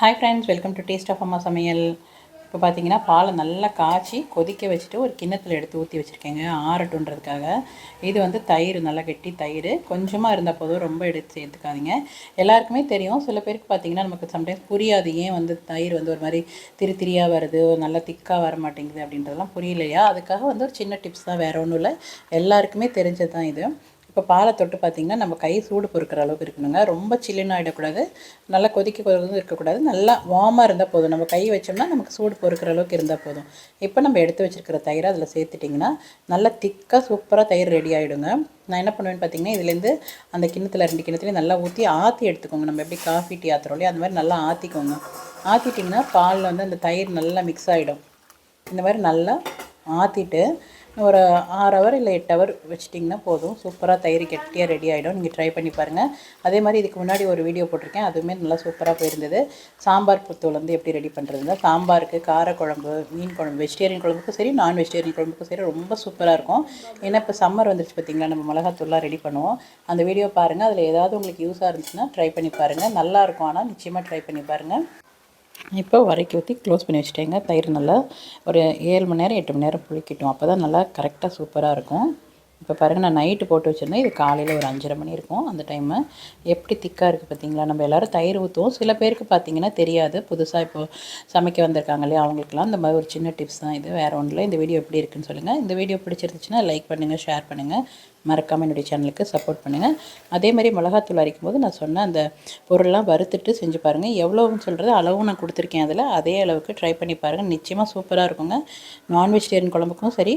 Hi friends welcome to taste of அம்மா சமையல் இப்போ பார்த்தீங்கன்னா பாலை நல்லா காய்ச்சி கொதிக்க வச்சுட்டு ஒரு கிண்ணத்தில் எடுத்து ஊற்றி வச்சுருக்கேங்க ஆறட்டுன்றதுக்காக இது வந்து தயிர் நல்லா கெட்டி தயிர். கொஞ்சமாக இருந்தால் போதும் ரொம்ப எடுத்து சேர்த்துக்காதீங்க. எல்லாருக்குமே தெரியும் சில பேருக்கு பார்த்தீங்கன்னா நமக்கு சம்டைம்ஸ் புரியாது ஏன் வந்து தயிர் வந்து ஒரு மாதிரி திரி திரியாக வருது நல்லா திக்காக வர மாட்டேங்குது அப்படின்றதெல்லாம் புரியலையா? அதுக்காக வந்து ஒரு சின்ன டிப்ஸ் தான் வேறு ஒன்றும் இல்லை. எல்லாருக்குமே தெரிஞ்சது தான் இது. இப்போ பாலை தொட்டு பார்த்தீங்கன்னா நம்ம கை சூடு பொறுக்கிற அளவுக்கு இருக்கணுங்க. ரொம்ப சில்லுன்னு ஆகிடக்கூடாது நல்லா கொதிக்க கொதிக்க இருக்கக்கூடாது. நல்லா வார்மாக இருந்தால் போதும். நம்ம கை வச்சோம்னா நமக்கு சூடு பொறுக்கிற அளவுக்கு இருந்தால் போதும். இப்போ நம்ம எடுத்து வச்சுருக்கிற தயிரை அதில் சேர்த்துட்டிங்கன்னா நல்லா திக்காக சூப்பராக தயிர் ரெடி ஆகிடுங்க நான் என்ன பண்ணுவேன்னு பார்த்தீங்கன்னா இதுலேருந்து அந்த கிண்ணத்தில் ரெண்டு கிண்ணத்துலேயும் நல்லா ஊற்றி ஆற்றி எடுத்துக்கோங்க. நம்ம எப்படி காஃபி டீ ஆற்றுறோம் இல்லையா அந்த மாதிரி நல்லா ஆற்றிக்கோங்க ஆற்றிட்டிங்கன்னா பாலில் வந்து அந்த தயிர் நல்லா மிக்ஸ் ஆகிடும் இந்த மாதிரி நல்லா ஆற்றிட்டு ஒரு ஆறு ஹவர் இல்லை எட்டு ஹவர் வச்சிட்டிங்கன்னா போதும். சூப்பராக தயிர் கெட்டியாக ரெடி ஆகிடும் நீங்கள் ட்ரை பண்ணி பாருங்கள் அதே மாதிரி இதுக்கு முன்னாடி ஒரு வீடியோ போட்டிருக்கேன். அதுவுமே நல்லா சூப்பராக போயிருந்தது. சாம்பார் புத்தூள் வந்து எப்படி ரெடி பண்ணுறதுனா சாம்பாருக்கு காரக்குழம்பு மீன் குழம்பு வெஜிடேரியன் குழம்புக்கும் சரி நான் வெஜிடேரியன் குழம்புக்கும் சரி ரொம்ப சூப்பராக இருக்கும். ஏன்னா இப்போ சம்மர் வந்துருச்சு பார்த்தீங்களா நம்ம மிளகாத்தூள்லாம் ரெடி பண்ணுவோம். அந்த வீடியோ பாருங்கள் அதில் ஏதாவது உங்களுக்கு யூஸாக இருந்துச்சுன்னா ட்ரை பண்ணி பாருங்கள் நல்லாயிருக்கும் ஆனால் நிச்சயமாக ட்ரை பண்ணி பாருங்கள் இப்போ வரைக்கி ஊற்றி க்ளோஸ் பண்ணி வச்சுட்டேங்க. தயிர் நல்லா ஒரு ஏழு மணி நேரம் எட்டு மணி நேரம் புளிக்கட்டும். அப்போ தான் நல்லா கரெக்டாக சூப்பராக இருக்கும். இப்போ பாருங்கள் நான் நைட்டு போட்டு வச்சுருந்தேன். இது காலையில் ஒரு அஞ்சரை மணி இருக்கும் அந்த டைமு எப்படி திக்காக இருக்குது பார்த்தீங்களா நம்ம எல்லோரும் தயிர் ஊற்றுவோம் சில பேருக்கு பார்த்தீங்கன்னா தெரியாது. புதுசாக இப்போது சமைக்க வந்திருக்காங்க இல்லையா? அவங்களுக்குலாம் இந்த மாதிரி ஒரு சின்ன டிப்ஸ் தான் இது. வேறு ஒன்றில் இந்த வீடியோ எப்படி இருக்குன்னு சொல்லுங்கள் இந்த வீடியோ பிடிச்சிருந்துச்சுன்னா லைக் பண்ணுங்கள் ஷேர் பண்ணுங்கள் மறக்காமல் என்னுடைய சேனலுக்கு சப்போர்ட் பண்ணுங்கள் அதே மாதிரி மிளகாத்தூள் அரைக்கும் போது நான் சொன்ன அந்த பொருள்லாம் வறுத்துட்டு செஞ்சு பாருங்கள் எவ்வளோன்னு சொல்கிறது அளவும் நான் கொடுத்துருக்கேன் அதில். அதே அளவுக்கு ட்ரை பண்ணி பாருங்கள் நிச்சயமாக சூப்பராக இருக்குங்க. நான்வெஜிடேரியன் குழம்புக்கும் சரி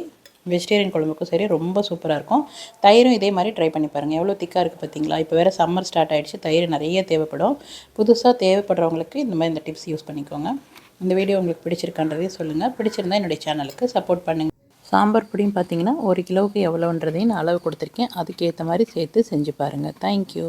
வெஜிடேரியன் குழம்புக்கும் சரி ரொம்ப சூப்பராக இருக்கும். தயிரும் இதே மாதிரி ட்ரை பண்ணி பாருங்கள் எவ்வளோ திக்காக இருக்குது பார்த்தீங்களா இப்போ வேறு சம்மர் ஸ்டார்ட் ஆகிடுச்சு தயிர் நிறைய தேவைப்படும். புதுசாக தேவைப்படுறவங்களுக்கு இந்த மாதிரி இந்த டிப்ஸ் யூஸ் பண்ணிக்கோங்க. இந்த வீடியோ உங்களுக்கு பிடிச்சிருக்கான்றதையும் சொல்லுங்கள் பிடிச்சிருந்தா என்னுடைய சேனலுக்கு சப்போர்ட் பண்ணுங்கள் சாம்பார் பொடியும் பார்த்தீங்கன்னா ஒரு கிலோவுக்கு எவ்வளோன்றதையும் நான் அளவு கொடுத்துருக்கேன். அதுக்கேற்ற மாதிரி சேர்த்து செஞ்சு பாருங்கள் தேங்க்யூ